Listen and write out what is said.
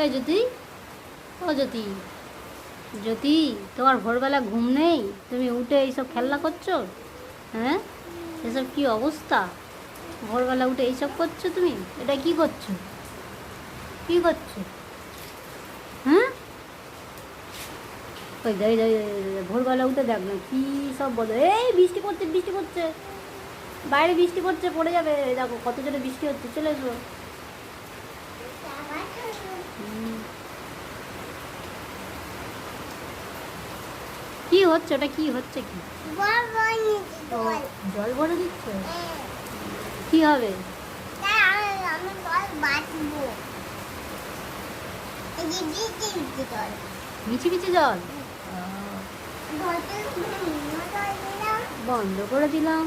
এই জ্যোতি ও জ্যোতি জ্যোতি তোমার ভোরবেলা ঘুম নেই? তুমি উঠে এইসব খেলনা করছ? হ্যাঁ? এসব কি অবস্থা? ভোরবেলা উঠে এইসব করছ তুমি? এটা কি করছ? কি করছ? হ্যাঁ? ওই এই দেখ, ভোরবেলা উঠে দেখ না কি সব বলে এই বৃষ্টি পড়ছে বৃষ্টি পড়ছে। বাইরে বৃষ্টি পড়ছে পড়ে যাবে। দেখো কত জোরে বৃষ্টি হচ্ছে চলে এসো। কি হচ্ছে? ওটা কি হচ্ছে কি? জল ভরে দিচ্ছে। কি হবে? মিছি মিছি জল বন্ধ করে দিলাম।